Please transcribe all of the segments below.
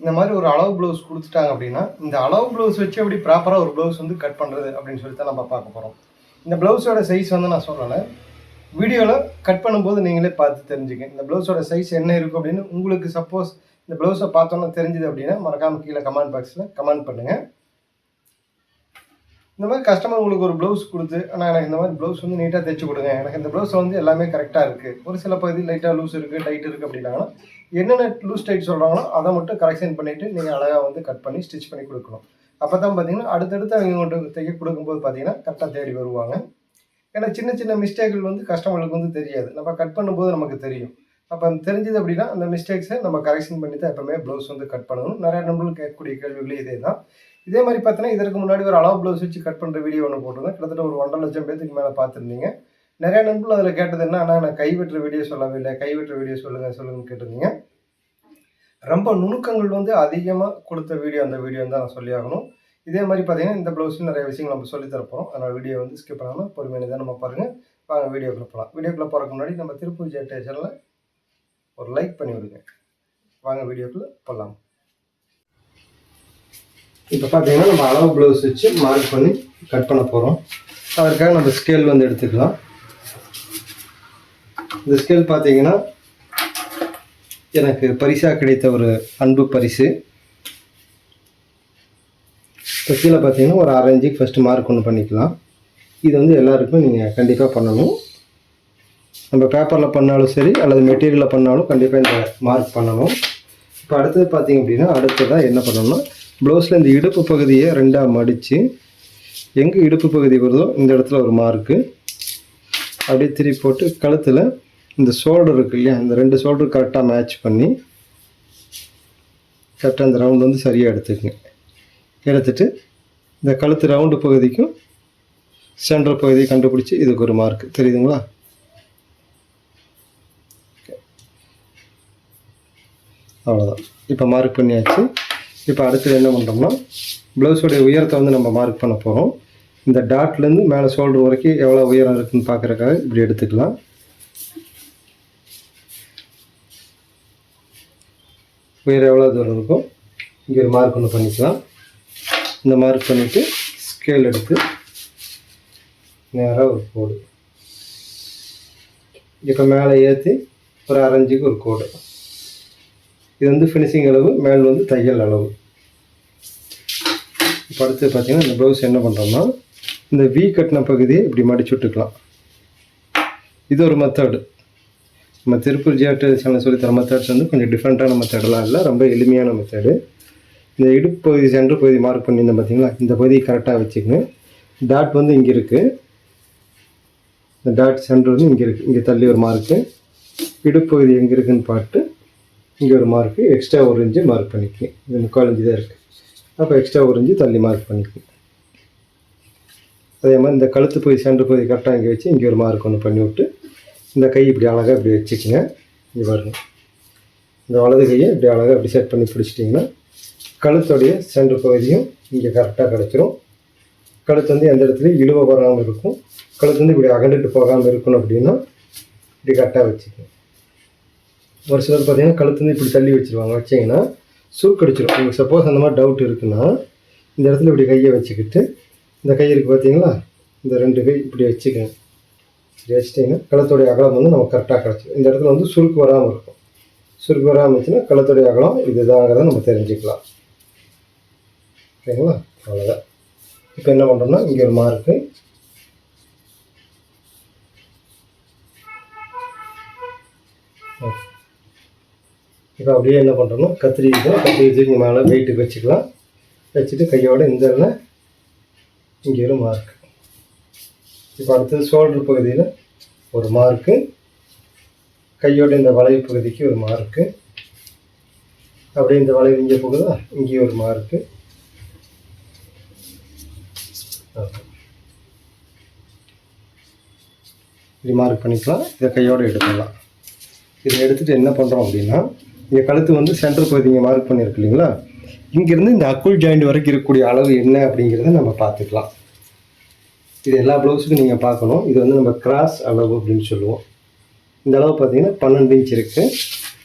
இந்த மாதிரி ஒரு அளவு ப்ளவுஸ் கொடுத்துட்டாங்க அப்படின்னா இந்த அளவு ப்ளவுஸ் வச்சு எப்படி ப்ராப்பராக ஒரு ப்ளவுஸ் வந்து கட் பண்ணுறது அப்படின்னு சொல்லி தான் நம்ம பார்க்க போகிறோம் இந்த ப்ளவுஸோட சைஸ் வந்து நான் சொல்லலை வீடியோவில் கட் பண்ணும்போது நீங்களே பார்த்து தெரிஞ்சுக்க இந்த ப்ளவுஸோட சைஸ் என்ன இருக்கும் அப்படின்னு உங்களுக்கு சப்போஸ் இந்த ப்ளவுஸை பார்த்தோன்னா தெரிஞ்சுது அப்படின்னா மறக்காமல் கீழே கமெண்ட் பாக்ஸில் கமெண்ட் பண்ணுங்கள் இந்த மாதிரி கஸ்டமர் உங்களுக்கு ஒரு ப்ளவுஸ் கொடுத்து ஆனால் எனக்கு இந்த மாதிரி ப்ளவுஸ் வந்து நீட்டாக தைச்சு கொடுங்க. எனக்கு இந்த ப்ளவுஸ் வந்து எல்லாமே கரெக்டாக இருக்குது ஒரு சில பகுதி லைட்டாக லூஸ் இருக்குது டைட் இருக்குது அப்படின்னாங்கன்னா என்னென்ன லூஸ் டைட் சொல்கிறாங்களோ அதை மட்டும் கரெக்ஷன் பண்ணிவிட்டு நீங்கள் அழகாக வந்து கட் பண்ணி ஸ்டிச் பண்ணி கொடுக்கணும். அப்போ தான் பார்த்தீங்கன்னா அடுத்தடுத்து அவங்க மட்டும் தைக்க கொடுக்கும்போது பார்த்தீங்கன்னா கரெக்டாக தேடி வருவாங்க. ஏன்னா சின்ன சின்ன மிஸ்டேக்கள் வந்து கஸ்டமர்களுக்கு வந்து தெரியாது. நம்ம கட் பண்ணும்போது நமக்கு தெரியும். அப்போ தெரிஞ்சது அப்படின்னா அந்த மிஸ்டேக்ஸை நம்ம கரெக்ஷன் பண்ணி தான் எப்பவுமே ப்ளவுஸ் வந்து கட் பண்ணணும். நிறையா நம்பர்களுக்கு கேட்கக்கூடிய கேள்விகளே இதே தான் இதே மாதிரி பார்த்தீங்கன்னா இதற்கு முன்னாடி ஒரு அளவு ப்ளவுஸ் வச்சு கட் பண்ணுற வீடியோ ஒன்று போட்டிருந்தேன். கிட்டத்தட்ட ஒரு ஒன்றரை லட்சம் பேத்துக்கு மேலே பார்த்துருந்தீங்க நிறையா நண்பர்கள் அதில் கேட்டது என்ன ஆனால் நான் கைவிட்டுற வீடியோ சொல்லவே இல்லை கைவிட்டுற வீடியோ சொல்லுங்கள் சொல்லுங்கன்னு கேட்டிருந்தீங்க. ரொம்ப நுணுக்கங்கள் வந்து அதிகமாக கொடுத்த வீடியோ அந்த வீடியோ தான் நான் சொல்லி ஆகணும் இதே மாதிரி பார்த்தீங்கன்னா இந்த ப்ளவுஸில் நிறைய விஷயங்கள் நம்ம சொல்லி தரப்போம் அதனால் வீடியோ வந்து ஸ்கிப் பண்ணாமல் பொறுமையாக தான் நம்ம பாருங்கள் வாங்க வீடியோக்குள்ளே போகலாம் வீடியோக்குள்ளே போகிறதுக்கு முன்னாடி நம்ம திருப்பூர் ஜெட் சேனலில் ஒரு லைக் பண்ணி விடுங்க. வாங்க வீடியோக்குள்ளே போகலாம் இப்போ பார்த்தீங்கன்னா நம்ம அளவு ப்ளவுஸ் வச்சு மார்க் பண்ணி கட் பண்ண போகிறோம் அதற்காக நம்ம ஸ்கேல் வந்து எடுத்துக்கலாம். இந்த ஸ்கேல் பார்த்தீங்கன்னா எனக்கு பரிசாக கிடைத்த ஒரு அன்பு பரிசு. இப்போ கீழே பார்த்தீங்கன்னா ஒரு ஆரஞ்சுக்கு ஃபஸ்ட்டு மார்க் ஒன்று பண்ணிக்கலாம். இது வந்து எல்லாருக்கும் நீங்கள் கண்டிப்பாக பண்ணணும். நம்ம பேப்பரில் பண்ணாலும் சரி அல்லது மெட்டீரியலில் பண்ணாலும் கண்டிப்பாக இந்த மார்க் பண்ணணும். இப்போ அடுத்தது பார்த்தீங்க அப்படின்னா அடுத்ததாக என்ன பண்ணணும்னா ப்ளவுஸில் இந்த இடுப்பு பகுதியை ரெண்டாக மடித்து எங்கே இடுப்பு பகுதி வருதோ இந்த இடத்துல ஒரு மார்க்கு அப்படியே திருப்பி போட்டு கழுத்தில் இந்த ஷோல்டர் இருக்கு இல்லையா? இந்த ரெண்டு ஷோல்டர் கரெக்டாக மேட்ச் பண்ணி கரெக்டாக அந்த ரவுண்டு வந்து சரியாக எடுத்துக்கங்க. எடுத்துட்டு இந்த கழுத்து ரவுண்டு பகுதிக்கும் சென்ட்ரல் பகுதியை கண்டுபிடிச்சி இதுக்கு ஒரு மார்க் தெரியுதுங்களா? அவ்வளோதான் இப்போ மார்க் பண்ணியாச்சு. இப்போ அடுத்தது என்ன பண்ணுறோம்னா ப்ளவுஸோடைய உயரத்தை வந்து நம்ம மார்க் பண்ண போகிறோம் இந்த டாட்லேருந்து மேலே ஷோல்டர் வரைக்கும் எவ்வளோ உயரம் இருக்குதுன்னு பார்க்குறக்காக இப்படி எடுத்துக்கலாம். வேறு எவ்வளோ தூரம் இருக்கும் இங்கே ஒரு மார்க் ஒன்று பண்ணிக்கலாம். இந்த மார்க் பண்ணிவிட்டு ஸ்கேல் எடுத்து நேராக ஒரு கோடு இப்போ மேலே ஏற்றி ஒரு அரைஞ்சுக்கு ஒரு கோடு இது வந்து ஃபினிஷிங் அளவு மேல் வந்து தையல் அளவு. இப்போ அடுத்து பார்த்தீங்கன்னா இந்த ப்ளவுஸ் என்ன பண்ணுறோம்னா இந்த வி கட்டின பகுதியை இப்படி மடிச்சு விட்டுக்கலாம். இது ஒரு மெத்தடு நம்ம திருப்பூர் ஜிஆர்டி சேனல் சொல்லி தர மெத்தட்ஸ் வந்து கொஞ்சம் டிஃப்ரெண்ட்டான மெத்தடெலாம் இல்லை ரொம்ப எளிமையான மெத்தடு இந்த இடுப்பு பகுதி பகுதி மார்க் பண்ணியிருந்தேன் பார்த்தீங்களா இந்த பகுதியை கரெக்டாக வச்சுக்கணும். டாட் வந்து இங்கே இருக்குது இந்த டாட் சென்டர் வந்து இங்கே இருக்குது இங்கே தள்ளி ஒரு மார்க்கு இடுப்பு பகுதி எங்கே இருக்குதுன்னு பார்த்து இங்கே ஒரு மார்க்கு எக்ஸ்ட்ரா ஒரு இன்ச்சு மார்க் பண்ணிக்கு இது முக்கால் இன்ச்சு தான் இருக்குது அப்போ எக்ஸ்ட்ரா ஒரு இன்ச்சு தள்ளி மார்க் பண்ணிக்கணும். அதே மாதிரி இந்த கழுத்து பகுதி சென்டர் பகுதி கரெக்டாக இங்கே வச்சு இங்கே ஒரு மார்க் ஒன்று பண்ணி விட்டு இந்த கை இப்படி அழகாக இப்படி வச்சுக்கோங்க இங்கே பாருங்கள் இந்த வலது கையை இப்படி அழகாக இப்படி செட் பண்ணி பிடிச்சிட்டிங்கன்னா கழுத்துடைய சென்டர் பகுதியும் இங்கே கரெக்டாக கிடச்சிரும். கழுத்து வந்து எந்த இடத்துலையும் இழுவ வராமல் இருக்கும். கழுத்து வந்து இப்படி அகண்டுட்டு போகாமல் இருக்கணும் அப்படின்னா இப்படி கரெக்டாக வச்சுக்கணும். ஒரு சிலர் பார்த்தீங்கன்னா கழுத்து வந்து இப்படி தள்ளி வச்சுருவாங்க. வச்சிங்கன்னா சுருக்கடிச்சிடும் உங்களுக்கு சப்போஸ் அந்த மாதிரி டவுட் இருக்குன்னா இந்த இடத்துல இப்படி கையை வச்சுக்கிட்டு இந்த கை இருக்குது பார்த்தீங்களா இந்த ரெண்டு கை இப்படி வச்சுக்கங்க. இப்படி வச்சிட்டிங்கன்னா அகலம் வந்து நமக்கு கரெக்டாக கிடச்சிடும் இந்த இடத்துல வந்து சுருக்கு வராமல் இருக்கும். சுருக்கு வராமல் இருந்துச்சுன்னா களத்துடைய அகலம் இதுதாங்கிறத நம்ம தெரிஞ்சுக்கலாம். ஓகேங்களா அவ்வளோதான் இப்போ என்ன பண்ணுறோம்னா இங்கே ஒரு மார்க்கு இப்போ அப்படியே என்ன பண்ணுறோம்னா கத்திரி இருக்கும் கத்திரி தூக்கி மேலே வெயிட்டுக்கு வச்சுக்கலாம். வச்சுட்டு கையோட இந்த இங்கே ஒரு மார்க் இப்போ அடுத்தது ஷோல்டர் பகுதியில் ஒரு மார்க்கு கையோட இந்த வளைவு பகுதிக்கு ஒரு மார்க்கு அப்படியே இந்த வளைவு இங்கே போகுதா? இங்கேயும் ஒரு மார்க்கு இப்படி மார்க் பண்ணிக்கலாம். இதை கையோடு எடுத்துடலாம். இதை எடுத்துகிட்டு என்ன பண்ணுறோம் அப்படின்னா இங்கே கழுத்து வந்து சென்டர் பகுதி இங்கே மார்க் பண்ணியிருக்கு இல்லைங்களா? இங்கேருந்து இந்த அக்குள் ஜாயிண்ட் வரைக்கும் இருக்கக்கூடிய அளவு என்ன அப்படிங்கிறத நம்ம பார்த்துக்கலாம். இது எல்லா ப்ளவுஸுக்கும் நீங்கள் பார்க்கணும். இது வந்து நம்ம கிராஸ் அளவு அப்படின்னு சொல்லுவோம். இந்த அளவு பார்த்தீங்கன்னா பன்னெண்டு இன்ச் இருக்குது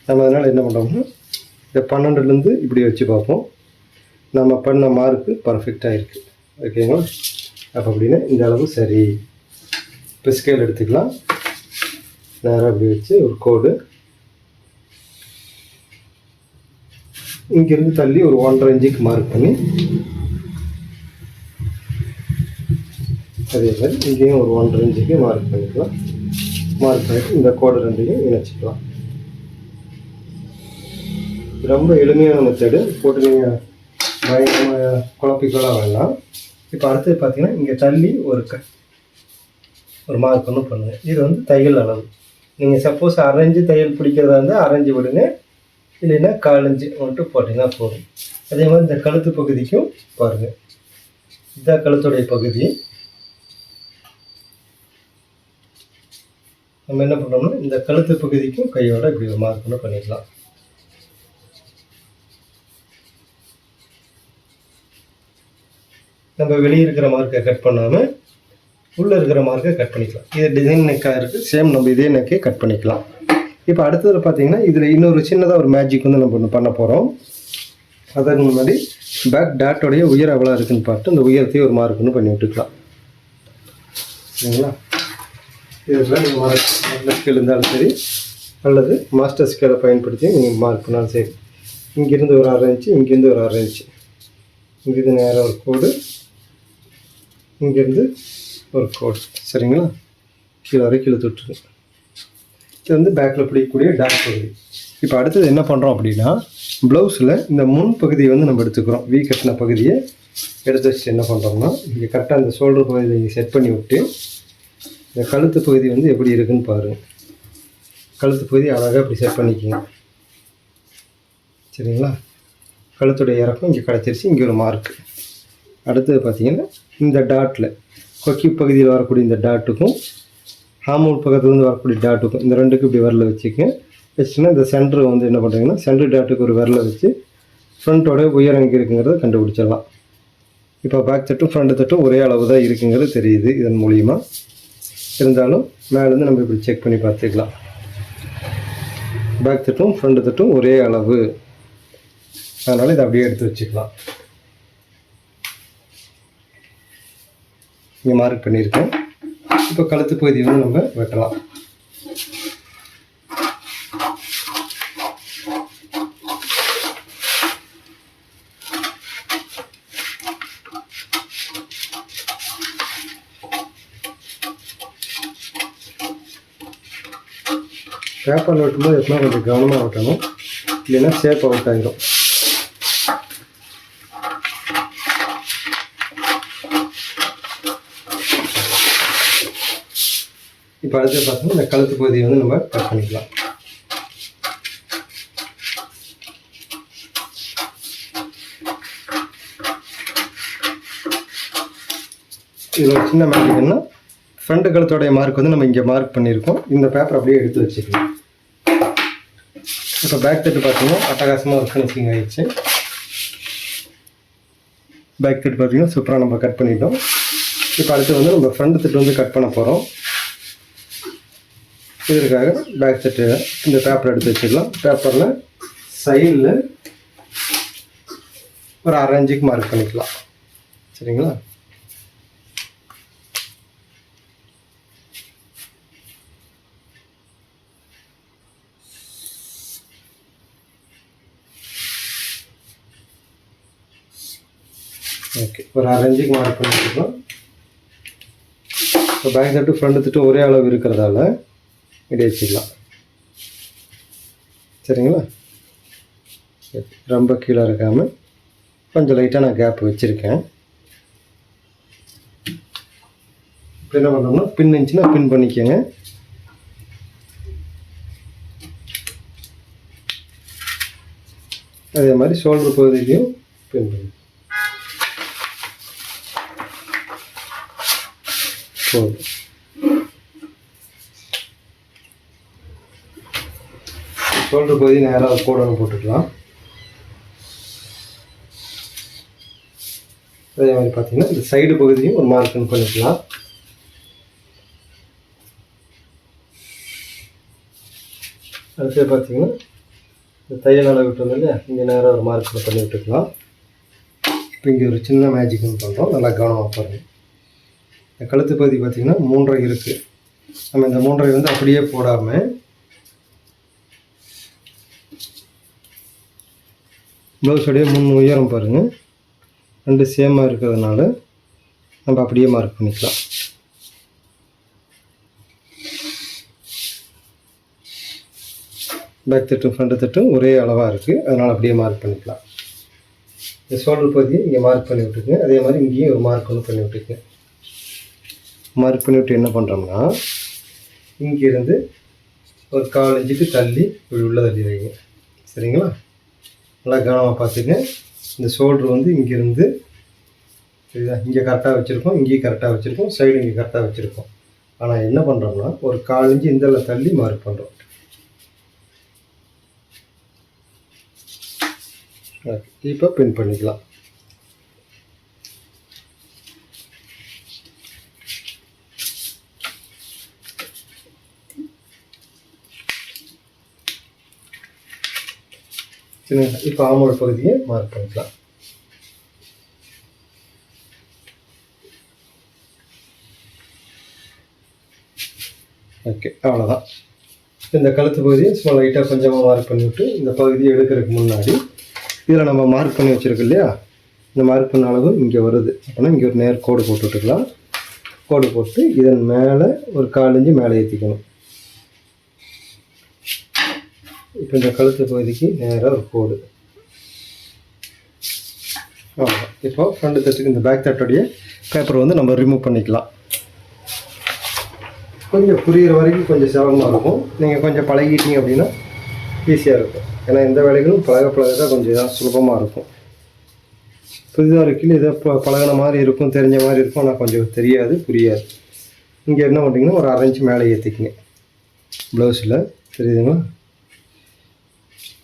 நம்ம அதனால் என்ன பண்ணுறோம்னா இந்த பன்னெண்டுலேருந்து இப்படி வச்சு பார்ப்போம். நம்ம பண்ண மார்க்கு பர்ஃபெக்டாக இருக்குது ஓகேங்களா அப்போ அப்படின்னா இந்த அளவு சரி. இப்போ ஸ்கேல் எடுத்துக்கலாம். நேராக அப்படி வச்சு ஒரு கோடு. இங்கேருந்து தள்ளி ஒரு ஒன்றரை இன்ச்சுக்கு மார்க் பண்ணி அதே மாதிரி இங்கேயும் ஒரு ஒன்றரை இன்ச்சுக்கு மார்க் பண்ணிக்கலாம். மார்க் பண்ணிட்டு இந்த கோடு ரெண்டையும் இணைச்சிக்கலாம். ரொம்ப எளிமையான மெத்தடு போட்டு நீங்கள் பயங்கரமாக குழப்பிக்கலாம் வேண்டாம். இப்போ அடுத்தது பார்த்தீங்கன்னா இங்கே தள்ளி ஒரு க ஒரு மார்க் ஒன்று பண்ணுங்கள் இது வந்து தையல் அளவு. நீங்கள் சப்போஸ் அரைஞ்சு தையல் பிடிக்கிறதா இருந்தால் அரைஞ்சு விடுங்க. இல்லைன்னா காலஞ்சு மட்டும் போட்டிங்கன்னா போதும். அதே மாதிரி இந்த கழுத்து பகுதிக்கும் பாருங்கள் இதுதான் கழுத்துடைய பகுதி. நம்ம என்ன பண்ணுறோம்னா இந்த கழுத்து பகுதிக்கும் கையோட இப்படி ஒரு மார்க் கூட பண்ணிக்கலாம் நம்ம வெளியே இருக்கிற மார்க்கை கட் பண்ணாமல் உள்ளே இருக்கிற மார்க்கை கட் பண்ணிக்கலாம். இது டிசைன் நெக்காக இருக்குது சேம் நம்ம இதே நெக்கே கட் பண்ணிக்கலாம். இப்போ அடுத்தது பார்த்தீங்கன்னா இதில் இன்னொரு சின்னதாக ஒரு மேஜிக் வந்து நம்ம ஒன்று பண்ண போகிறோம் அதற்கு முன்னாடி பேக் டாட்டோடைய உயர் எவ்வளோ இருக்குன்னு பார்த்து இந்த உயரத்தையும் ஒரு மார்க்குன்னு ஒன்று பண்ணி விட்டுக்கலாம். சரிங்களா? இதில் நீங்கள் மார்க் ஸ்கேல் இருந்தாலும் சரி அல்லது மாஸ்டர் ஸ்கேலை பயன்படுத்தி நீங்கள் மார்க் பண்ணாலும் சரி. இங்கேருந்து ஒரு அரை இன்ச்சு இங்கேருந்து ஒரு அரை இன்ச்சு இங்கேருந்து நேராக ஒரு கோடு இங்கேருந்து ஒரு கோடு. சரிங்களா? கீழே வரை கீழே தொட்டுருங்க. இது வந்து பேக்கில் பிடிக்கக்கூடிய டார்க் பகுதி. இப்போ அடுத்தது என்ன பண்ணுறோம் அப்படின்னா ப்ளவுஸில் இந்த முன் பகுதியை வந்து நம்ம எடுத்துக்கிறோம். வீ கட்டின பகுதியை எடுத்து வச்சு என்ன பண்ணுறோம்னா இங்கே கரெக்டாக அந்த ஷோல்டர் பகுதியை செட் பண்ணி விட்டு இந்த கழுத்து பகுதி வந்து எப்படி இருக்குன்னு பாருங்கள் கழுத்து பகுதி அழகாக இப்படி செட் பண்ணிக்கோங்க. சரிங்களா? கழுத்துடைய இறக்கம் இங்கே கிடச்சிருச்சு இங்கே ஒரு மார்க்கு அடுத்தது பார்த்தீங்கன்னா இந்த டாட்டில் கொக்கி பகுதியில் வரக்கூடிய இந்த டாட்டுக்கும் ஹாமூல் பக்கத்துலேருந்து வரக்கூடிய டாட்டுக்கும் இந்த ரெண்டுக்கும் இப்படி விரல வச்சுக்கங்க. வச்சுன்னா இந்த சென்டர் வந்து என்ன பண்ணுறீங்கன்னா சென்டர் டாட்டுக்கு ஒரு விரல வச்சு ஃப்ரண்ட்டோட உயரம் எங்கே இருக்குங்கிறத கண்டுபிடிச்சிடலாம். இப்போ பேக் தட்டும் ஃப்ரண்ட் தட்டும் ஒரே அளவு தான் இருக்குங்கிறது தெரியுது இதன் மூலிமா இருந்தாலும் மேலேருந்து நம்ம இப்படி செக் பண்ணி பார்த்துக்கலாம். பேக் தட்டும் ஃப்ரண்ட் தட்டும் ஒரே அளவு. அதனால் இதை அப்படியே எடுத்து வச்சுக்கலாம். இங்கே மார்க் பண்ணியிருக்கேன். இப்போ கழுத்து பகுதி வந்து நம்ம வெட்டலாம். பேப்பரில் வெட்டும்போது எப்பவுமே கொஞ்சம் கவனமாக வெட்டணும் இல்லைன்னா சேப் அவுட் ஆகிடும் இப்போ அடுத்து பார்த்தோம்னா இந்த கழுத்து பகுதியை வந்து நம்ம கட் பண்ணிக்கலாம் இதில் ஒரு சின்ன மேஜிக் என்ன ஃப்ரண்ட் கழுத்தோடைய மார்க் வந்து நம்ம இங்கே மார்க் பண்ணியிருக்கோம். இந்த பேப்பர் அப்படியே எடுத்து வச்சுக்கலாம். இப்போ பேக் தட்டு பார்த்தீங்கன்னா அட்டகாசமாக ஒரு ஃபினிஷிங் ஆகிடுச்சு பேக் தட்டு பார்த்தீங்கன்னா சூப்பராக நம்ம கட் பண்ணிட்டோம். இப்போ அடுத்து வந்து நம்ம ஃப்ரண்ட் தட்டு வந்து கட் பண்ண போகிறோம் இதற்காக பேக் செட்டு இந்த பேப்பர் எடுத்து வச்சிடலாம். பேப்பரில் சைடில் ஒரு அரை இன்ச்சுக்கு மார்க் பண்ணிக்கலாம். சரிங்களா ஓகே ஒரு அரைஞ்சுக்கு மார்க் பண்ணி இப்போ பேக் தட்டு ஃப்ரண்ட் தட்டு ஒரே அளவு இருக்கிறதால இப்படி வச்சுக்கலாம் சரிங்களா? சரி, ரொம்ப கீழே இருக்காமல் கொஞ்சம் லைட்டாக நான் கேப் வச்சுருக்கேன். இப்போ என்ன பண்ணோம்னா பின் இருந்துச்சுன்னா பின் பண்ணிக்கோங்க. அதே மாதிரி ஷோல்டர் பகுதியிலையும் பின் பண்ணி போகுது ஷோல்டர் பகுதி நேராக கோடன்னு போட்டுக்கலாம். அதே மாதிரி பார்த்தீங்கன்னா இந்த சைடு பகுதியும் ஒரு மார்க்கன் பண்ணிக்கலாம். அடுத்து பார்த்தீங்கன்னா இந்த தையல் அளவு விட்டு வந்து இங்கே நேராக ஒரு மார்க்கில் பண்ணி விட்டுக்கலாம் இப்போ இங்கே ஒரு சின்ன மேஜிக் ஒன்று பண்ணுறோம் நல்லா கவனமாக பாருங்கள் இந்த கழுத்து பகுதி பார்த்திங்கன்னா மூன்றரை இருக்குது நம்ம இந்த மூன்றரை வந்து அப்படியே போடாமல் ப்ளவுஸோடைய முன் உயரம் பாருங்கள் ரெண்டு சேமாக இருக்கிறதுனால நம்ம அப்படியே மார்க் பண்ணிக்கலாம். பேக் தட்டும் ஃப்ரண்ட் தட்டும் ஒரே அளவாக இருக்குது அதனால் அப்படியே மார்க் பண்ணிக்கலாம். இந்த ஷோல்டர் பகுதியை இங்கே மார்க் பண்ணி விட்டுருக்கேன் அதே மாதிரி இங்கேயும் ஒரு மார்க் ஒன்று பண்ணி விட்டுருக்கேன் மார்க் பண்ணிவிட்டு என்ன பண்ணுறோம்னா இங்கேருந்து ஒரு கால் தள்ளி இப்படி உள்ள தள்ளி வைங்க. சரிங்களா? நல்லா கவனமாக பார்த்துங்க. இந்த ஷோல்ட்ரு வந்து இங்கேருந்து சரிதா இங்கே கரெக்டாக வச்சுருக்கோம் இங்கேயும் கரெக்டாக வச்சுருக்கோம் சைடு இங்கே கரெக்டாக வச்சுருக்கோம். ஆனால் என்ன பண்ணுறோம்னா ஒரு கால் இஞ்சி இந்த தள்ளி மார்க் பண்ணுறோம் இப்போ பின் பண்ணிக்கலாம். சரிங்களா இப்போ ஆமோல் பகுதியை மார்க் பண்ணிக்கலாம். ஓகே அவ்வளோதான் இந்த கழுத்து பகுதியை சும்மா லைட்டாக கொஞ்சமாக மார்க் பண்ணிவிட்டு இந்த பகுதியை எடுக்கிறதுக்கு முன்னாடி இதில் நம்ம மார்க் பண்ணி வச்சுருக்கோம் இல்லையா? இந்த மார்க் பண்ண அளவு இங்கே வருது. அப்படின்னா இங்கே ஒரு நேர் கோடு போட்டு விட்டுக்கலாம். கோடு போட்டு இதன் மேலே ஒரு காலஞ்சு மேலே ஏற்றிக்கணும் இப்போ இந்த கழுத்து பகுதிக்கு நேராக ஒரு கோடு. இப்போ ஃப்ரண்ட் தட்டுக்கு இந்த பேக் தட்டுடைய பேப்பர் வந்து நம்ம ரிமூவ் பண்ணிக்கலாம். கொஞ்சம் புரியிற வரைக்கும் கொஞ்சம் சிரமமாக இருக்கும். நீங்கள் கொஞ்சம் பழகிட்டீங்க அப்படின்னா ஈஸியாக இருக்கும். ஏன்னா எந்த வேலைகளும் பழக பழக தான் கொஞ்சம் இதாக சுலபமாக இருக்கும். புதிதாக இருக்கையில் இதை ப பழகின மாதிரி இருக்கும் தெரிஞ்ச மாதிரி இருக்கும். ஆனால் கொஞ்சம் தெரியாது புரியாது. இங்கே என்ன பண்ணுறீங்கன்னா ஒரு அரைஞ்சு மேலே ஏற்றிக்கிங்க ப்ளவுஸில் தெரியுதுங்களா?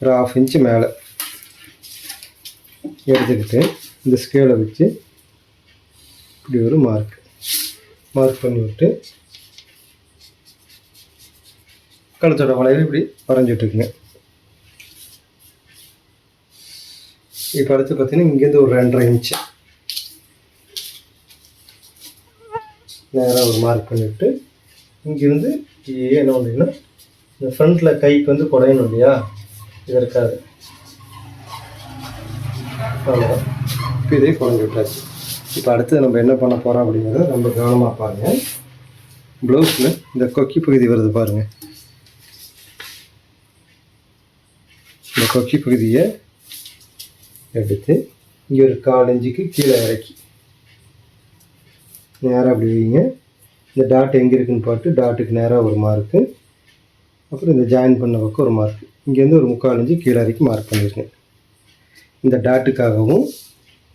ஒரு ஆஃப் இன்ச்சு மேலே எடுத்துக்கிட்டு இந்த ஸ்கேலை வச்சு இப்படி ஒரு மார்க் மார்க் பண்ணி விட்டு கழுத்தோட வளையல் இப்படி வரைஞ்சிட்ருக்குங்க இப்போ அடுத்து பார்த்தீங்கன்னா இங்கேருந்து ஒரு ரெண்டரை இன்ச்சு நேராக ஒரு மார்க் பண்ணிவிட்டு இங்கேருந்து என்ன பண்ணுறீங்கன்னா இந்த ஃப்ரண்ட்டில் கைக்கு வந்து குறையணும் இல்லையா? இது இருக்காது. இப்போ இதே குறைஞ்சி விட்டாச்சு. இப்போ அடுத்து நம்ம என்ன பண்ண போகிறோம் அப்படிங்கிறத ரொம்ப கவனமாக பாருங்கள் ப்ளவுஸில் இந்த கொக்கி பகுதி வருது பாருங்கள் இந்த கொக்கி பகுதியை எடுத்து இங்கே ஒரு கால் கீழே இறக்கி. நேராக அப்படி வைங்க. இந்த டாட் எங்கே இருக்குன்னு பார்த்து டாட்டுக்கு நேராக ஒரு மார்க்கு அப்புறம் இந்த ஜாயின் பண்ண பக்கம் ஒரு மார்க்கு இங்கேருந்து ஒரு முக்கால் இன்ச்சு கீழே இறக்கி மார்க் பண்ணியிருக்கேன். இந்த டாட்டுக்காகவும்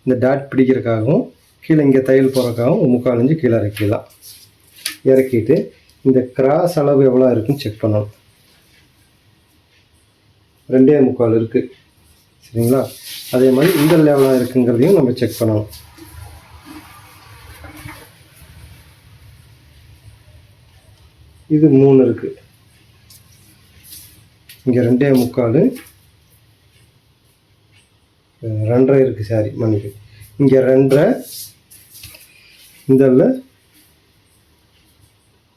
இந்த டாட் பிடிக்கிறதுக்காகவும் கீழே இங்கே தையல் போகிறதுக்காகவும் ஒரு முக்கால் இன்ச்சு கீழே இறக்கிடலாம். இறக்கிட்டு இந்த கிராஸ் அளவு எவ்வளோ இருக்குன்னு செக் பண்ணணும். ரெண்டே முக்கால் இருக்குது சரிங்களா? அதே மாதிரி இந்த லெவலாக இருக்குங்கிறதையும் நம்ம செக் பண்ணணும். இது மூணு இருக்குது இங்கே ரெண்டே முக்கால். ரெண்டரை இருக்குது சாரி மன்னிக்கு. இங்கே ரெண்டரை இந்த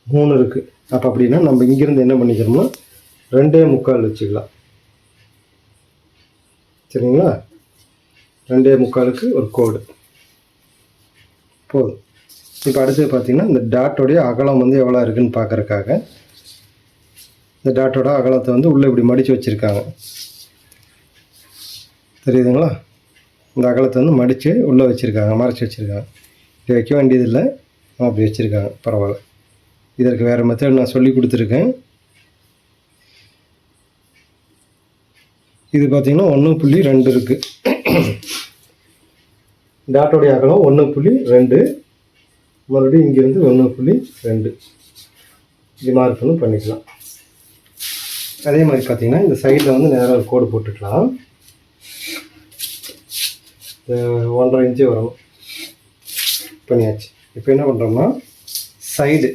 மூணு இருக்குது அப்போ அப்படின்னா நம்ம இங்கேருந்து என்ன பண்ணிக்கிறோம்னா ரெண்டே முக்கால் வச்சுக்கலாம். சரிங்களா? ரெண்டே முக்காலுக்கு ஒரு கோடு. போதும். இப்போ அடுத்தது பார்த்திங்கன்னா இந்த டாட்டோடைய அகலம் வந்து எவ்வளோ இருக்குதுன்னு பார்க்குறக்காக இந்த டாட்டோட அகலத்தை வந்து உள்ளே இப்படி மடித்து வச்சுருக்காங்க. தெரியுதுங்களா? இந்த அகலத்தை வந்து மடித்து உள்ளே வச்சுருக்காங்க மறைச்சி வச்சுருக்காங்க. இது வைக்க வேண்டியதில்லை. அப்படி வச்சுருக்காங்க. பரவாயில்ல. இதற்கு வேறு மெத்தட் நான் சொல்லி கொடுத்துருக்கேன். இது பார்த்தீங்கன்னா ஒன்று புள்ளி ரெண்டு இருக்குது டாட்டோடைய அகலம் ஒன்று புள்ளி ரெண்டு. மறுபடியும் இங்கேருந்து ஒன்று புள்ளி ரெண்டு. இது மார்க் பண்ணிக்கலாம். அதே மாதிரி பார்த்தீங்கன்னா இந்த சைடில் வந்து நேராக ஒரு கோடு போட்டுக்கலாம். ஒன்றரை இன்ச்சு வரும். பண்ணியாச்சு. இப்போ என்ன பண்ணுறோம்னா சைடு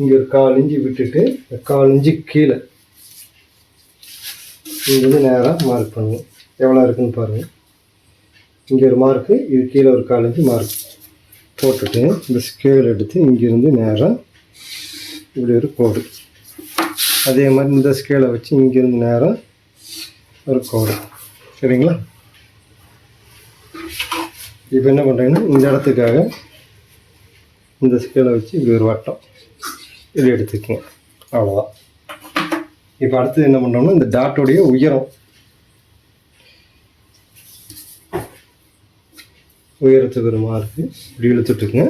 இங்கே ஒரு கால் இஞ்சி விட்டுட்டு கால் இஞ்சி கீழே இங்கேருந்து நேராக மார்க் பண்ணுவோம். எவ்வளோ இருக்குன்னு பாருங்கள் இங்கே ஒரு மார்க்கு இது கீழே ஒரு காலேஜ் மார்க் போட்டுட்டு இந்த ஸ்கேல் எடுத்து இங்கேருந்து நேராக இப்படி ஒரு கோடு அதே மாதிரி இந்த ஸ்கேலை வச்சு இங்கேருந்து நேரம் ஒரு கோடு சரிங்களா? இப்போ என்ன பண்ணுறீங்கன்னா இந்த இடத்துக்காக இந்த ஸ்கேலை வச்சு இப்படி ஒரு வட்டம். இது எடுத்துக்கோங்க. அவ்வளோதான் இப்போ அடுத்தது என்ன பண்ணுறோம்னா இந்த டாட்டோடைய உயரம். உயரத்துக்கு ஒரு மார்க்கு இப்படி இழுத்துட்டுக்குங்க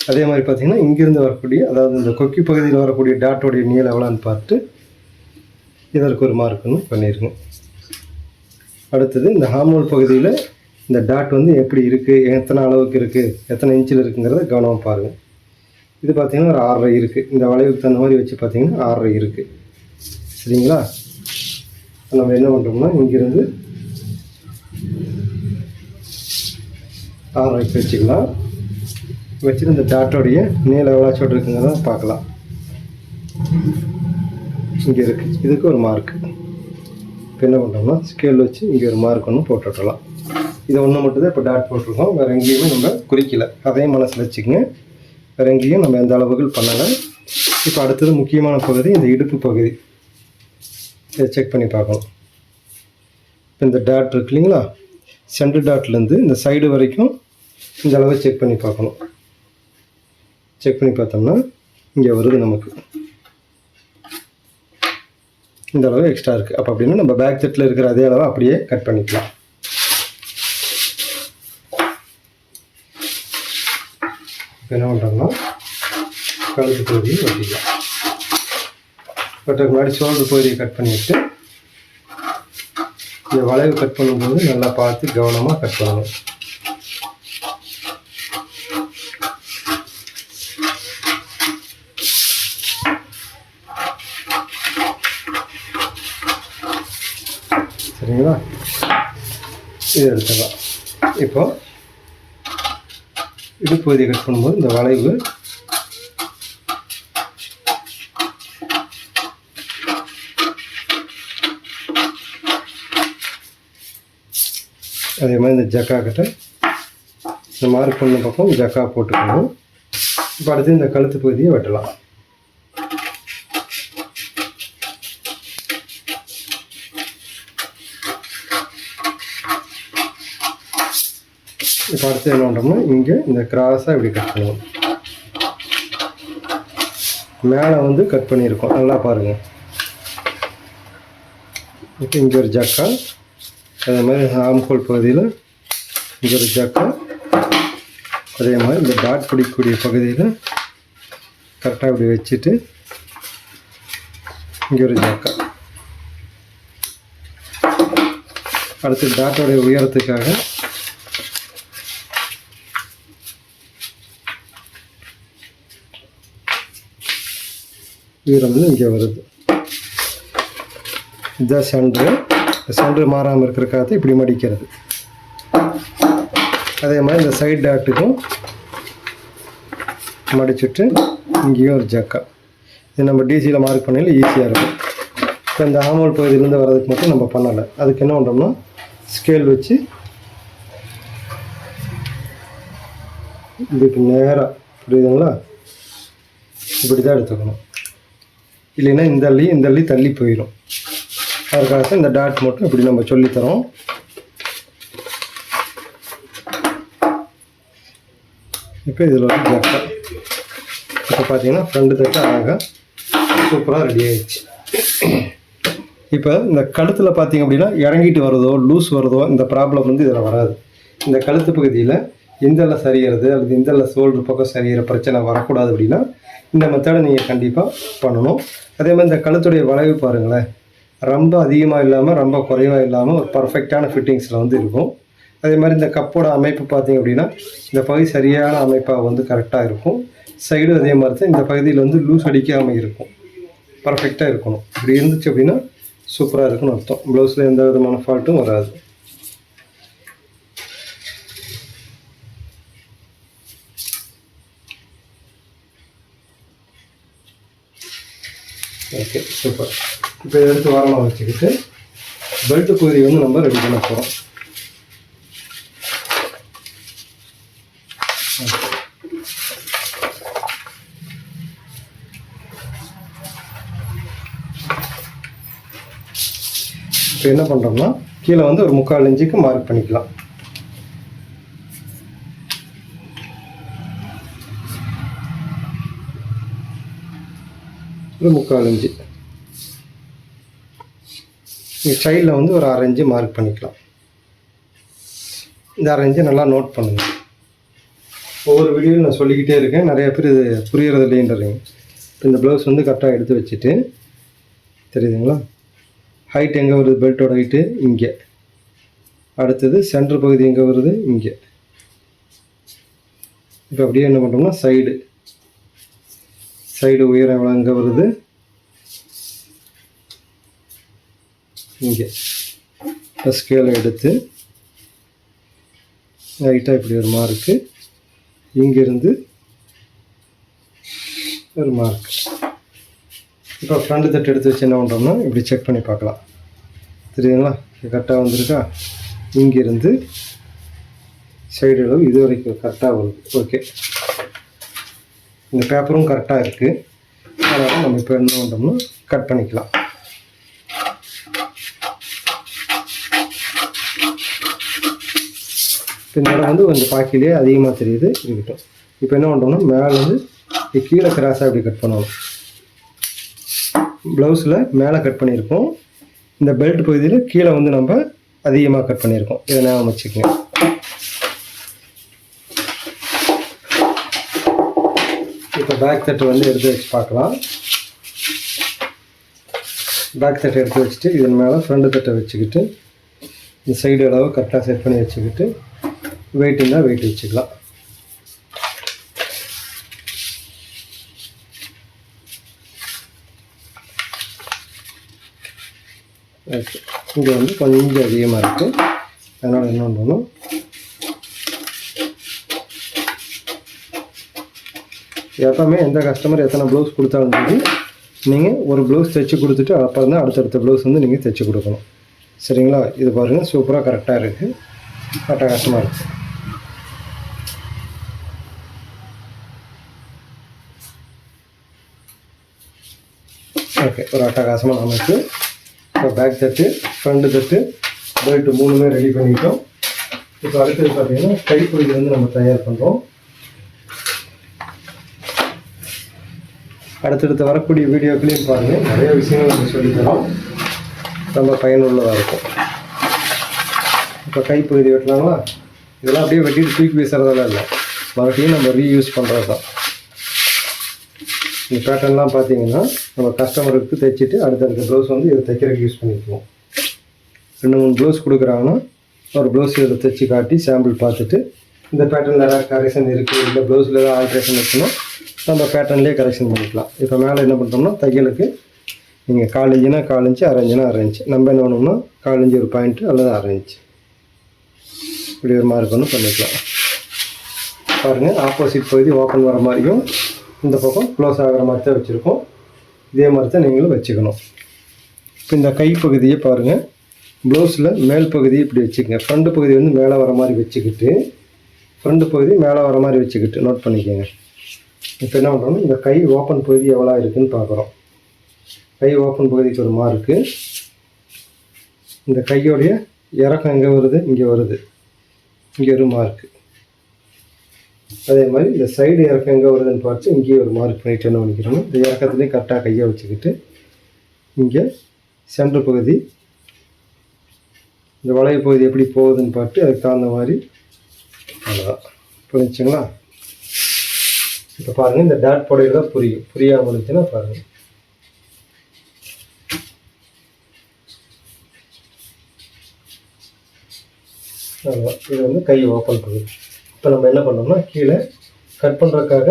அதே மாதிரி பார்த்திங்கன்னா இங்கேருந்து வரக்கூடிய அதாவது இந்த கொக்கி பகுதியில் வரக்கூடிய டாட்டோடைய நீளம் எவ்வளோன்னு பார்த்து இதற்கு ஒரு மார்க்குன்னு பண்ணியிருக்கோம் அடுத்தது இந்த ஹார்மோல் பகுதியில் இந்த டாட் வந்து எப்படி இருக்குது எத்தனை அளவுக்கு இருக்குது எத்தனை இன்ச்சில் இருக்குங்கிறத கவனமாக பாருங்கள் இது பார்த்திங்கன்னா ஒரு ஆறரை இருக்குது இந்த வளைவுக்கு தகுந்த மாதிரி வச்சு பார்த்தீங்கன்னா ஆறரை இருக்குது சரிங்களா? நம்ம என்ன பண்ணுறோம்னா இங்கேருந்து ஆறரைக்கு வச்சுக்கலாம் வச்சுட்டு இந்த டாட்டோடைய நீள எவ்வளோ இருக்குங்கிறத பார்க்கலாம். இங்கே இருக்குது இதுக்கு ஒரு மார்க் இப்போ என்ன பண்ணுறோம்னா ஸ்கேல் வச்சு இங்கே ஒரு மார்க் ஒன்று போட்டு இதை ஒன்று மட்டும்தான் இப்போ டாட் போட்டிருக்கோம். வேறு எங்கேயுமே நம்ம குறிக்கல. அதையும் மனசில் வச்சுக்கோங்க. வேறு எங்கேயும் நம்ம எந்த அளவுகள் பண்ணலை. இப்போ அடுத்தது முக்கியமான பகுதி இந்த இடுப்பு பகுதி. இதை செக் பண்ணி பார்க்கணும். இப்போ இந்த டாட் இருக்கு இல்லைங்களா? சென்டர் டாட்லேருந்து இந்த சைடு வரைக்கும் இந்த அளவை செக் பண்ணி பார்க்கணும். செக் பண்ணி பார்த்தோம்னா இங்கே வருது நமக்கு. இந்த அளவு எக்ஸ்ட்ரா இருக்குது அப்போ அப்படின்னா நம்ம பேக் செட்டில் இருக்கிற அதே அளவை அப்படியே கட் பண்ணிக்கலாம். என்ன பண்ணுறோம்னா கழுத்து பகுதியை வெட்டிக்கலாம். வெட்டுறதுக்கு முன்னாடி ஷோல்டர் பகுதியை கட் பண்ணிவிட்டு இந்த வளைவு கட் பண்ணும்போது நல்லா பார்த்து கவனமாக கட் பண்ணணும். இது எடுத்துக்கலாம் இப்போது இடுப்பகுதியை கட் பண்ணும்போது இந்த வளைவு அதே மாதிரி இந்த ஜக்கா கிட்ட இந்த மார்க் பண்ண பக்கம் ஜக்கா போட்டுக்கணும். இப்போ அடுத்து இந்த கழுத்து பகுதியை வெட்டலாம். அடுத்து என்ன பண்ணுறோம்னா இங்கே இந்த கிராஸாக இப்படி கட் பண்ணுவோம். மேலே வந்து கட் பண்ணியிருக்கோம். நல்லா பாருங்கள் இப்போ இங்கே ஒரு ஜக்கா அதே மாதிரி ஆம்கோல் பகுதியில் இங்கே ஒரு ஜக்கா அதே மாதிரி இந்த டாட் பிடிக்கக்கூடிய பகுதியில் கரெக்டாக இப்படி வச்சுட்டு இங்கே ஒரு ஜக்கா அடுத்து டாட்டோடைய உயரத்துக்காக உயரம் வந்து இங்கே வருது. இதுதான் சென்ட்ரு சென்ட்ரு மாறாமல் இருக்கிற காற்று இப்படி மடிக்கிறது. அதே மாதிரி இந்த சைடு டாட்டுக்கும் மடிச்சுட்டு இங்கேயும் ஒரு ஜக்கா இது நம்ம டிசியில் மார்க் பண்ணையில் ஈஸியாக இருக்கும். இப்போ இந்த ஆமோல் பகுதியிலேருந்து வர்றதுக்கு மட்டும் நம்ம பண்ணலை. அதுக்கு என்ன பண்ணுறோம்னா ஸ்கேல் வச்சு இதுக்கு நேராக புரியுதுங்களா? இப்படி தான் எடுத்துக்கணும். இல்லைன்னா இந்த அள்ளி இந்த அள்ளி தள்ளி போயிடும் அதுக்காக தான் இந்த டாட் மட்டும் இப்படி நம்ம சொல்லித்தரோம். இப்போ இதில் வந்து ஜக்கா இப்போ பார்த்தீங்கன்னா ஃப்ரண்ட் தட்டு அழகாக சூப்பராக ரெடி ஆயிடுச்சு. இப்போ இந்த கழுத்தில் பார்த்தீங்க அப்படின்னா இறங்கிட்டு வரதோ லூஸ் வரதோ இந்த ப்ராப்ளம் வந்து இதில் வராது. இந்த கழுத்து பகுதியில் இந்தல்ல சரியிறது அல்லது இந்தல்ல சோல்டர் பக்கம் சரிகிற பிரச்சனை வரக்கூடாது அப்படின்னா இந்த மெத்தடை நீங்கள் கண்டிப்பாக பண்ணணும். அதே மாதிரி இந்த கழுத்துடைய வளைவு பாருங்களேன். ரொம்ப அதிகமாக இல்லாமல் ரொம்ப குறைவாக இல்லாமல் ஒரு பர்ஃபெக்டான ஃபிட்டிங்ஸில் வந்து இருக்கும். அதே மாதிரி இந்த கப்போட அமைப்பு பார்த்தீங்க அப்படின்னா இந்த பகுதி சரியான அமைப்பாக வந்து கரெக்டாக இருக்கும். சைடும் அதே மாதிரி தான் இந்த பகுதியில் வந்து லூஸ் அடிக்காமல் இருக்கும். பர்ஃபெக்டாக இருக்கணும். இப்படி இருந்துச்சு அப்படின்னா சூப்பராக இருக்குன்னு அர்த்தம். ப்ளவுஸில் எந்த விதமான ஃபால்ட்டும் வராது. ஓகே சூப்பர் இப்போ இதை எடுத்து வரலாம் வச்சுக்கிட்டு பெல்ட் பகுதி வந்து நம்ம ரெடி பண்ண போகிறோம் இப்போ என்ன பண்ணுறோம்னா கீழே வந்து ஒரு முக்கால் இன்ச்சுக்கு மார்க் பண்ணிக்கலாம். ஒரு முக்கால் இன்ச்சு. சைடில் வந்து ஒரு அரை இன்ச்சு மார்க் பண்ணிக்கலாம். இந்த அரை இன்ச்சு நல்லா நோட் பண்ணுங்கள் ஒவ்வொரு வீடியோவில் நான் சொல்லிக்கிட்டே இருக்கேன். நிறைய பேர் இது புரியறது இல்லைன்றீங்க. இப்போ இந்த ப்ளவுஸ் வந்து கரெக்டாக எடுத்து வச்சுட்டு தெரியுதுங்களா? ஹைட் எங்கே வருது? பெல்ட்டோட ஹைட்டு இங்கே. அடுத்தது சென்டர் பகுதி எங்கே வருது? இங்கே. இப்போ அப்படியே என்ன பண்ணுறோம்னா சைடு சைடு உயரம் எவ்வளோ வருது? இங்கே. இப்போ ஸ்கேலை எடுத்து லைட்டாக இப்படி ஒரு மார்க்கு இங்கிருந்து ஒரு மார்க் இப்போ ஃப்ரண்ட் தட்டு எடுத்து வச்சு என்ன பண்ணுறோம்னா இப்படி செக் பண்ணி பார்க்கலாம். தெரியுதுங்களா? கரெக்டாக வந்திருக்கா? இங்கிருந்து சைடு அளவு இது வரைக்கும் கரெக்டாக வருது. ஓகே இந்த பேப்பரும் கரெக்டாக இருக்குது அதனால் நம்ம இப்போ என்ன பண்ணுறோம்னா கட் பண்ணிக்கலாம். இப்போ இந்த இடம் வந்து கொஞ்சம் பாக்கிலேயே அதிகமாக தெரியுது இருக்கட்டும் இப்போ என்ன பண்ணுறோம்னா மேலே வந்து கீழே கிராஸாக இப்படி கட் பண்ணணும். ப்ளவுஸில் மேலே கட் பண்ணியிருக்கோம். இந்த பெல்ட் பகுதியில் கீழே வந்து நம்ம அதிகமாக கட் பண்ணியிருக்கோம். இதை ஞாபகம் வச்சுக்கோங்க இப்போ பேக் தட்டு வந்து எடுத்து வச்சு பார்க்கலாம். பேக் தட்டை எடுத்து வச்சுட்டு இதன் மேலே ஃப்ரண்ட் தட்டை வச்சுக்கிட்டு இந்த சைடு அளவு கரெக்டாக செட் பண்ணி வச்சுக்கிட்டு வெயிட் இருந்தால் வெயிட் வச்சுக்கலாம். ஓகே இங்கே வந்து கொஞ்சம் அதிகமாக இருக்குது அதனால் என்ன பண்ணணும்? எப்போவுமே எந்த கஸ்டமர் எத்தனை ப்ளவுஸ் கொடுத்தாலும் சரி நீங்கள் ஒரு ப்ளவுஸ் தைச்சி கொடுத்துட்டு அப்புறம் தான் அடுத்தடுத்த ப்ளவுஸ் வந்து நீங்கள் தைச்சி கொடுக்கணும். சரிங்களா? இது பாருங்கள் சூப்பராக கரெக்டாக இருக்குது அட்டகாசமாக இருக்குது ஓகே ஒரு அட்டகாசமான அமைப்பு இப்போ பேக் தட்டு ஃப்ரண்ட்டு தட்டு பெல்ட்டு மூணுமே ரெடி பண்ணிட்டோம். இப்போ அடுத்தது பார்த்தீங்கன்னா கைப்பொடி வந்து நம்ம தயார் பண்ணுறோம் அடுத்தடுத்து வரக்கூடிய வீடியோக்களையும் பாருங்கள் நிறைய விஷயங்கள் நம்ம சொல்லித்தரோம். ரொம்ப பயனுள்ளதாக இருக்கும். இப்போ கைப்பகுதி வெட்டலாங்களா இதெல்லாம் அப்படியே வெட்டிட்டு தூக்கி வீசுறதெல்லாம் இல்லை. மறுபடியும் நம்ம ரீயூஸ் பண்ணுறது தான் இந்த பேட்டர்ன்லாம் பார்த்தீங்கன்னா நம்ம கஸ்டமருக்கு தைச்சிட்டு அடுத்தடுத்த ப்ளவுஸ் வந்து இதை தைக்கிறதுக்கு யூஸ் பண்ணிக்குவோம். ரெண்டு மூணு ப்ளவுஸ் கொடுக்குறாங்கன்னா ஒரு ப்ளவுஸ் இதில் தைச்சி காட்டி சாம்பிள் பார்த்துட்டு இந்த பேட்டர்னில் ஏதாவது கரெக்ஷன் இருக்குது இல்லை ப்ளவுஸில் ஏதாவது ஆல்ட்ரேஷன் இருக்குன்னா நம்ம பேட்டர்ன்லேயே கரெக்ஷன் பண்ணிக்கலாம். இப்போ மேலே என்ன பண்ணுறோம்னா தையலுக்கு நீங்கள் கால் இன்ச்சுனா கால் இன்ச்சு அரை இன்ச்சுனா அரை இன்ச்சு. நம்ம என்ன பண்ணோம்னா கால் இன்ச்சு ஒரு பாயிண்ட்டு அல்லது அரை இன்ச்சு. இப்படி ஒரு மார்க் ஒன்று பண்ணிக்கலாம். பாருங்கள் ஆப்போசிட் பகுதி ஓப்பன் வர மாதிரியும் இந்த பக்கம் க்ளோஸ் ஆகிற மாதிரி தான் வச்சுருக்கோம். இதே மாதிரி தான் நீங்களும் வச்சுக்கணும். இப்போ இந்த கைப்பகுதியை பாருங்கள் ப்ளவுஸில் மேல் பகுதி இப்படி வச்சுக்கோங்க. ஃப்ரண்ட் பகுதி வந்து மேலே வர மாதிரி வச்சுக்கிட்டு ஃப்ரண்ட் பகுதி மேலே வர மாதிரி வச்சுக்கிட்டு நோட் பண்ணிக்கோங்க. இப்போ என்ன பண்ணுறோம்னா இந்த கை ஓப்பன் பகுதி எவ்வளோ இருக்குதுன்னு பார்க்குறோம். கை ஓப்பன் பகுதிக்கு ஒரு மார்க்கு இந்த கையோடைய இறக்கம் எங்கே வருது? இங்கே வருது. இங்கே ஒரு மார்க்கு அதே மாதிரி இந்த சைடு இறக்கம் எங்கே வருதுன்னு பார்த்து இங்கேயே ஒரு மார்க் பண்ணிட்டு என்ன பண்ணிக்கிறோம் இந்த இறக்கத்துலேயும் கரெக்டாக கையை வச்சுக்கிட்டு இங்கே சென்டர் பகுதி இந்த வளைய பகுதி எப்படி போகுதுன்னு பார்த்து அதுக்கு தகுந்த மாதிரி அவ்வளோதான் புரிஞ்சுங்களா? இப்போ பாருங்கள் இந்த டாட் புடையில் தான் புரியும். புரியாமல் இருந்துச்சுன்னா பாருங்கள் அவ்வளோதான் இது வந்து கை ஓப்பன் பகுதி இப்போ நம்ம என்ன பண்ணோம்னா கீழே கட் பண்ணுறதுக்காக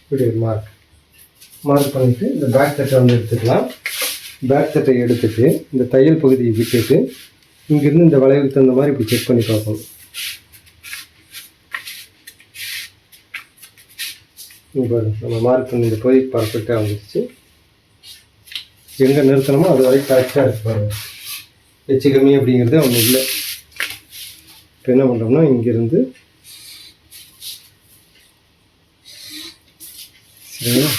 இப்படி ஒரு மார்க் மார்க் பண்ணிவிட்டு இந்த பேக் தட்டை வந்து எடுத்துக்கலாம். பேக் தட்டை எடுத்துட்டு இந்த தையல் பகுதியை விட்டுட்டு இங்கேருந்து இந்த வளைவுக்கு தகுந்த மாதிரி இப்படி செக் பண்ணி பார்க்கணும் இப்போ நம்ம மார்க் பண்ணி இந்த பகுதிக்கு பர்ஃபெக்டாக வந்துடுச்சு எங்கே நிறுத்தணுமோ அது வரைக்கும் கரெக்டாக இருக்கு பாருங்கள் எச்சு கம்மி அப்படிங்கிறது ஒன்றும் இல்லை. இப்போ என்ன பண்ணுறோம்னா இங்கேருந்து சரிங்களா?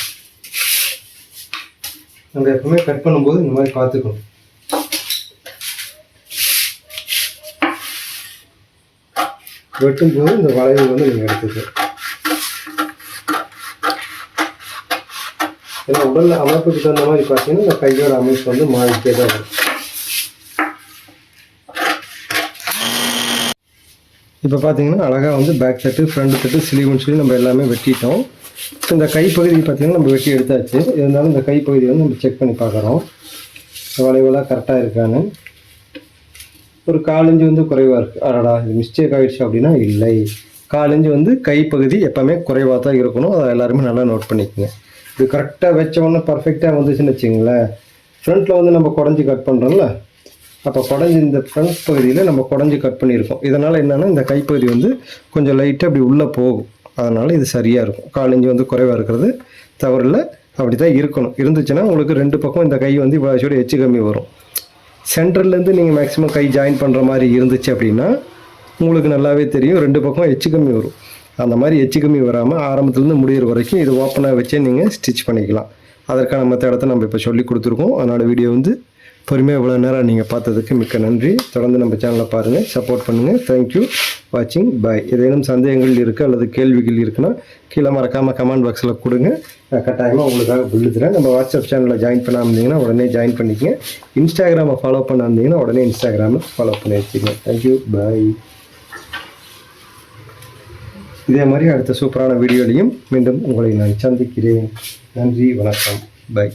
நம்ம எப்பவுமே கட் பண்ணும்போது இந்த மாதிரி பார்த்துக்கணும் வெட்டும்போது இந்த வளைவு வந்து நீங்கள் எடுத்துக்கணும் ஏன்னா உடல் அமைப்புக்கு தகுந்த மாதிரி பார்த்தீங்கன்னா இந்த கையோட அமைப்பு வந்து மாறிக்கிட்டே தான் இருக்கும். இப்போ பார்த்தீங்கன்னா அழகாக வந்து பேக் தட்டு ஃப்ரண்ட் தட்டு சிலிவுன்னு சொல்லி நம்ம எல்லாமே வெட்டிட்டோம். இந்த கைப்பகுதி பார்த்தீங்கன்னா நம்ம வெட்டி எடுத்தாச்சு. இருந்தாலும் இந்த கைப்பகுதி வந்து நம்ம செக் பண்ணி பார்க்குறோம். வளைவெல்லாம் கரெக்டாக இருக்கான்னு. ஒரு காலஞ்சு வந்து குறைவாக இருக்குது அடடா இது மிஸ்டேக் ஆகிடுச்சு அப்படின்னா இல்லை. காலஞ்சு வந்து கைப்பகுதி எப்போவுமே குறைவாக தான் இருக்கணும். அதை எல்லாருமே நல்லா நோட் பண்ணிக்கோங்க. இது கரெக்டாக வச்ச உடனே பர்ஃபெக்டாக வந்துச்சுன்னு வச்சுங்களேன் ஃப்ரண்ட்டில் வந்து நம்ம குடஞ்சி கட் பண்ணுறோம்ல அப்போ குடஞ்சி இந்த ஃப்ரண்ட் பகுதியில் நம்ம குடஞ்சி கட் பண்ணியிருக்கோம். இதனால் என்னென்னா இந்த கைப்பகுதி வந்து கொஞ்சம் லைட்டாக அப்படி உள்ளே போகும். அதனால் இது சரியாக இருக்கும். காலஞ்சி வந்து குறைவாக இருக்கிறது. தவறில் அப்படி தான் இருக்கணும். இருந்துச்சுன்னா உங்களுக்கு ரெண்டு பக்கம் இந்த கை வந்து இவ்வளோ சூடு எச்சு கம்மி வரும். சென்டர்லேருந்து நீங்கள் மேக்ஸிமம் கை ஜாயின் பண்ணுற மாதிரி இருந்துச்சு அப்படின்னா உங்களுக்கு நல்லாவே தெரியும். ரெண்டு பக்கம் எச்சு கம்மி வரும். அந்த மாதிரி எச்சு கம்மி வராமல் ஆரம்பத்துலேருந்து முடிகிற வரைக்கும் இது ஓப்பனாக வச்சே நீங்கள் ஸ்டிச் பண்ணிக்கலாம். அதற்கான மற்ற இடத்த நம்ம இப்போ சொல்லி கொடுத்துருக்கோம். அதனோட வீடியோ வந்து பொறுமையாக இவ்வளோ நேரம் நீங்கள் பார்த்ததுக்கு மிக்க நன்றி. தொடர்ந்து நம்ம சேனலை பாருங்கள் சப்போர்ட் பண்ணுங்கள் தேங்க்யூ வாட்சிங் பாய் ஏதேனும் சந்தேகங்கள் இருக்குது அல்லது கேள்விகள் இருக்குன்னா கீழே மறக்காமல் கமெண்ட் பாக்ஸில் கொடுங்க. நான் கட்டாயமாக உங்களுக்காக விழுதுறேன் நம்ம வாட்ஸ்அப் சேனலில் ஜாயின் பண்ணாம இருந்தீங்கன்னா உடனே ஜாயின் பண்ணிக்கங்க. இன்ஸ்டாகிராமை ஃபாலோ பண்ண இருந்தீங்கன்னா உடனே இன்ஸ்டாகிராமை ஃபாலோ பண்ணி வச்சுக்கங்க. தேங்க்யூ பாய் இதே மாதிரி அடுத்த சூப்பரான வீடியோலையும் மீண்டும் உங்களை நான் சந்திக்கிறேன். நன்றி. வணக்கம். பை